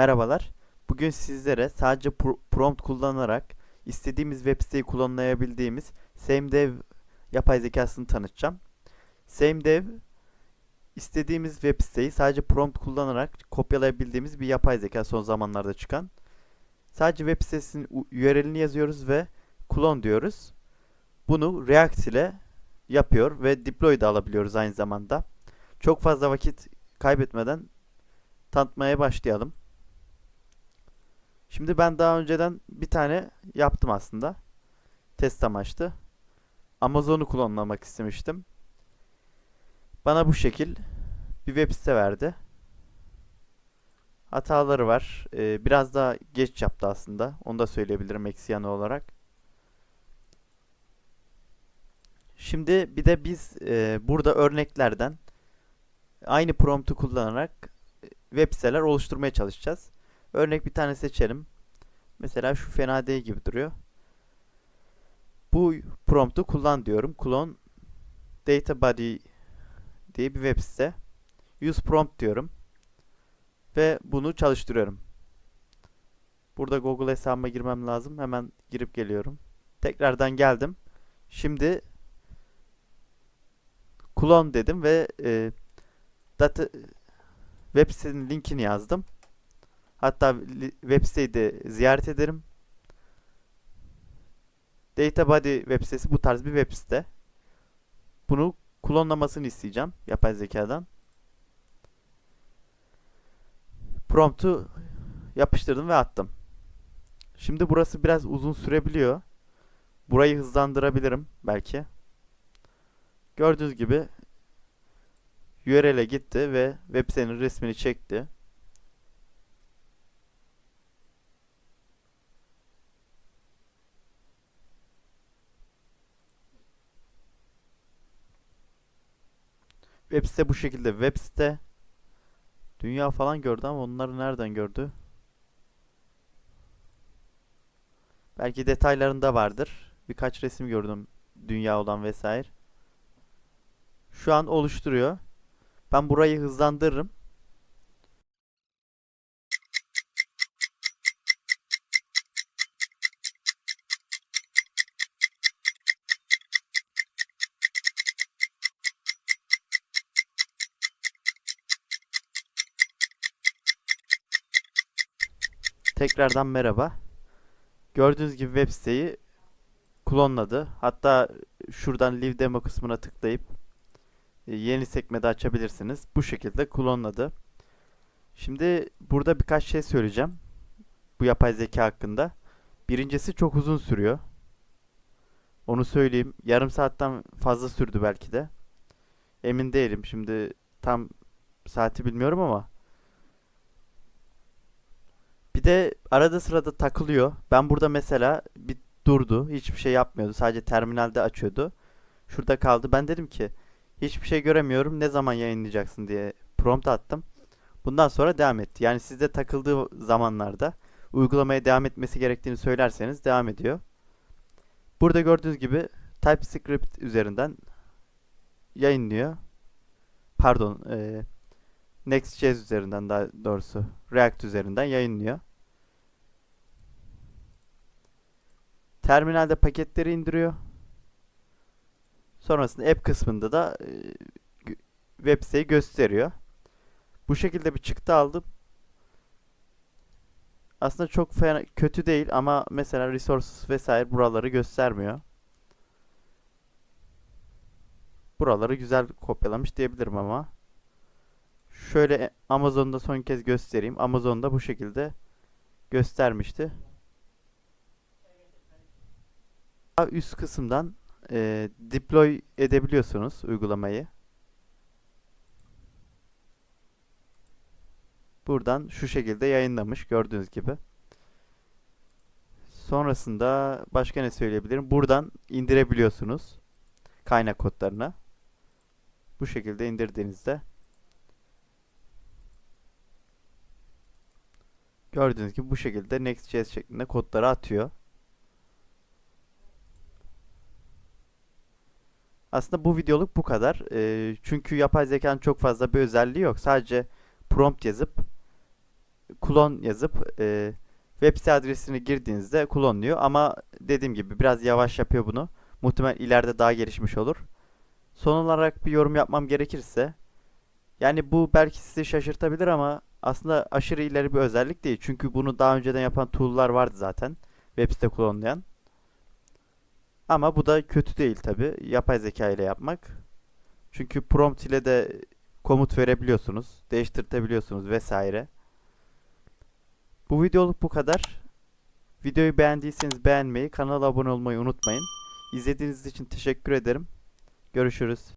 Merhabalar. Bugün sizlere sadece pro- prompt kullanarak istediğimiz web siteyi kullanlayabildiğimiz SameDev yapay zekasını tanıtacağım. SameDev istediğimiz web siteyi sadece prompt kullanarak kopyalayabildiğimiz bir yapay zeka son zamanlarda çıkan. Sadece web sitesinin URL'ini yazıyoruz ve clone diyoruz. Bunu React ile yapıyor ve deploy da alabiliyoruz aynı zamanda. Çok fazla vakit kaybetmeden tanıtmaya başlayalım. Şimdi ben daha önceden bir tane yaptım aslında. Test amaçlı. Amazon'u kullanmak istemiştim. Bana bu şekil bir web site verdi. Hataları var. Ee, biraz daha geç yaptı aslında. Onu da söyleyebilirim eksi olarak. Şimdi bir de biz e, burada örneklerden aynı promptu kullanarak e, web siteler oluşturmaya çalışacağız. Örnek bir tane seçelim. Mesela şu fena değil gibi duruyor. Bu promptu kullan diyorum. Clone data body diye bir web site. Use prompt diyorum. Ve bunu çalıştırıyorum. Burada Google hesabıma girmem lazım. Hemen girip geliyorum. Tekrardan geldim. Şimdi clone dedim ve e, data web sitenin linkini yazdım. Hatta web siteyi de ziyaret ederim. DataBody web sitesi bu tarz bir web site. Bunu klonlamasını isteyeceğim yapay zekadan. Prompt'u yapıştırdım ve attım. Şimdi burası biraz uzun sürebiliyor. Burayı hızlandırabilirim belki. Gördüğünüz gibi URL'e gitti ve web sitenin resmini çekti. Web site bu şekilde. Web site dünya falan gördü ama onları nereden gördü? Belki detaylarında vardır. Birkaç resim gördüm dünya olan vesaire. Şu an oluşturuyor. Ben burayı hızlandırırım. Tekrardan merhaba. Gördüğünüz gibi web siteyi klonladı. Hatta şuradan Live Demo kısmına tıklayıp e, yeni sekmede açabilirsiniz. Bu şekilde klonladı. Şimdi burada birkaç şey söyleyeceğim. Bu yapay zeka hakkında. Birincisi çok uzun sürüyor. Onu söyleyeyim. Yarım saatten fazla sürdü belki de. Emin değilim. Şimdi tam saati bilmiyorum ama. Bir de arada sırada takılıyor. Ben burada mesela bir durdu. Hiçbir şey yapmıyordu. Sadece terminalde açıyordu. Şurada kaldı. Ben dedim ki hiçbir şey göremiyorum. Ne zaman yayınlayacaksın diye prompt attım. Bundan sonra devam etti. Yani sizde takıldığı zamanlarda uygulamaya devam etmesi gerektiğini söylerseniz devam ediyor. Burada gördüğünüz gibi TypeScript üzerinden yayınlıyor. Pardon, eee Next.js üzerinden daha doğrusu React üzerinden yayınlıyor. Terminalde paketleri indiriyor. Sonrasında app kısmında da e, web siteyi gösteriyor. Bu şekilde bir çıktı aldım. Aslında çok fena, kötü değil ama mesela resources vesaire buraları göstermiyor. Buraları güzel kopyalamış diyebilirim ama. Şöyle Amazon'da son kez göstereyim. Amazon'da bu şekilde göstermişti. Üst kısımdan e, deploy edebiliyorsunuz uygulamayı. Buradan şu şekilde yayınlamış gördüğünüz gibi. Sonrasında başka ne söyleyebilirim? Buradan indirebiliyorsunuz kaynak kodlarını. Bu şekilde indirdiğinizde gördüğünüz gibi bu şekilde Next.js şeklinde kodları atıyor. Aslında bu videoluk bu kadar. Ee, çünkü yapay zekanın çok fazla bir özelliği yok. Sadece prompt yazıp klon yazıp e, web site adresini girdiğinizde klonluyor ama dediğim gibi biraz yavaş yapıyor bunu. Muhtemelen ileride daha gelişmiş olur. Son olarak bir yorum yapmam gerekirse yani bu belki sizi şaşırtabilir ama aslında aşırı ileri bir özellik değil. Çünkü bunu daha önceden yapan tool'lar vardı zaten. Web site klonlayan. Ama bu da kötü değil tabi. Yapay zeka ile yapmak. Çünkü prompt ile de komut verebiliyorsunuz. Değiştirtebiliyorsunuz vesaire. Bu videoluk bu kadar. Videoyu beğendiyseniz beğenmeyi, kanala abone olmayı unutmayın. İzlediğiniz için teşekkür ederim. Görüşürüz.